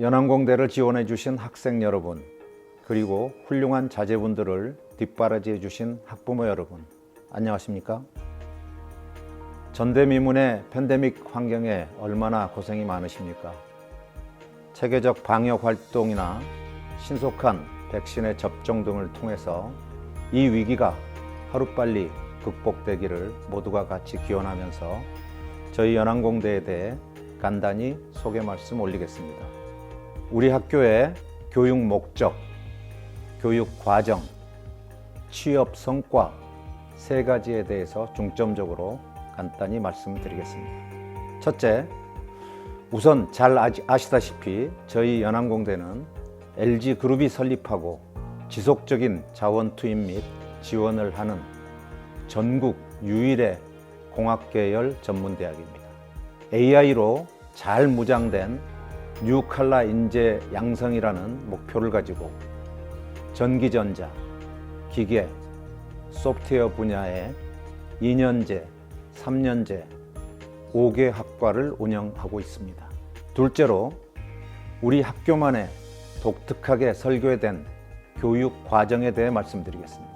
연안공대를 지원해 주신 학생 여러분, 그리고 훌륭한 자제분들을 뒷바라지해 주신 학부모 여러분, 안녕하십니까? 전대미문의 팬데믹 환경에 얼마나 고생이 많으십니까? 체계적 방역 활동이나 신속한 백신의 접종 등을 통해서 이 위기가 하루빨리 극복되기를 모두가 같이 기원하면서 저희 연안공대에 대해 간단히 소개 말씀 올리겠습니다. 우리 학교의 교육 목적, 교육 과정, 취업 성과 세 가지에 대해서 중점적으로 간단히 말씀드리겠습니다. 첫째, 우선 잘 아시- 아시다시피 저희 연안공대는 LG 그룹이 설립하고 지속적인 자원 투입 및 지원을 하는 전국 유일의 공학계열 전문대학입니다. AI로 잘 무장된 뉴칼라 인재 양성이라는 목표를 가지고 전기전자, 기계, 소프트웨어 분야에 2년제, 3년제, 5개 학과를 운영하고 있습니다. 둘째로 우리 학교만의 독특하게 설계된 교육 과정에 대해 말씀드리겠습니다.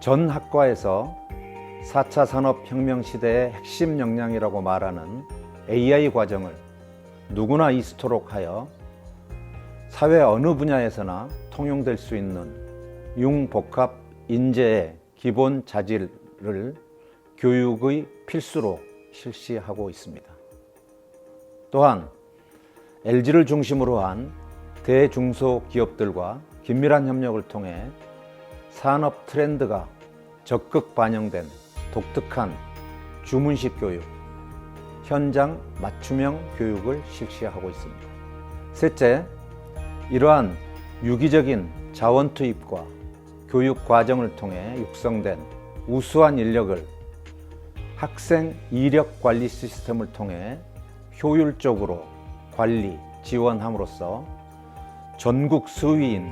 전 학과에서 4차 산업혁명 시대의 핵심 역량이라고 말하는 AI 과정을 누구나 이스토록 하여 사회 어느 분야에서나 통용될 수 있는 융복합 인재의 기본 자질을 교육의 필수로 실시하고 있습니다. 또한 LG를 중심으로 한 대중소 기업들과 긴밀한 협력을 통해 산업 트렌드가 적극 반영된 독특한 주문식 교육, 현장 맞춤형 교육을 실시하고 있습니다. 셋째, 이러한 유기적인 자원 투입과 교육 과정을 통해 육성된 우수한 인력을 학생 이력 관리 시스템을 통해 효율적으로 관리, 지원함으로써 전국 수위인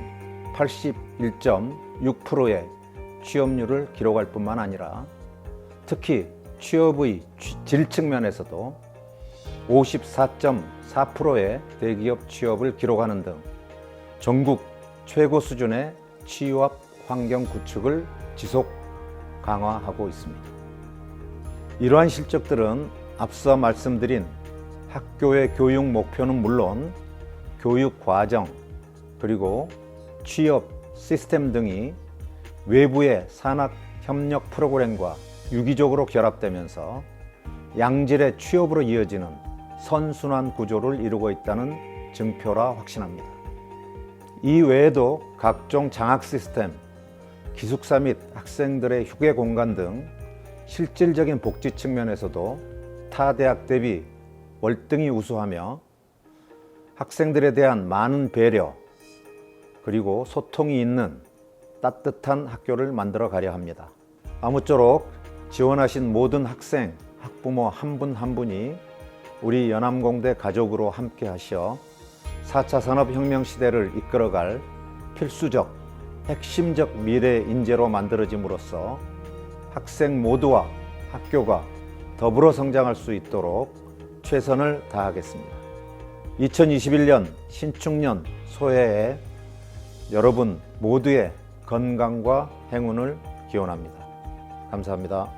81.6%의 취업률을 기록할 뿐만 아니라 특히 취업의 취- 질 측면에서도 54.4%의 대기업 취업을 기록하는 등 전국 최고 수준의 취업 환경 구축을 지속 강화하고 있습니다. 이러한 실적들은 앞서 말씀드린 학교의 교육 목표는 물론 교육 과정 그리고 취업 시스템 등이 외부의 산학 협력 프로그램과 유기적으로 결합되면서 양질의 취업으로 이어지는 선순환 구조를 이루고 있다는 증표라 확신합니다. 이 외에도 각종 장학 시스템, 기숙사 및 학생들의 휴게 공간 등 실질적인 복지 측면에서도 타 대학 대비 월등히 우수하며 학생들에 대한 많은 배려 그리고 소통이 있는 따뜻한 학교를 만들어 가려 합니다. 아무쪼록 지원하신 모든 학생, 학부모 한분한 분이 우리 연암공대 가족으로 함께 하셔 4차 산업혁명 시대를 이끌어갈 필수적, 핵심적 미래 인재로 만들어짐으로써 학생 모두와 학교가 더불어 성장할 수 있도록 최선을 다하겠습니다. 2021년 신축년 소해에 여러분 모두의 건강과 행운을 기원합니다. 감사합니다.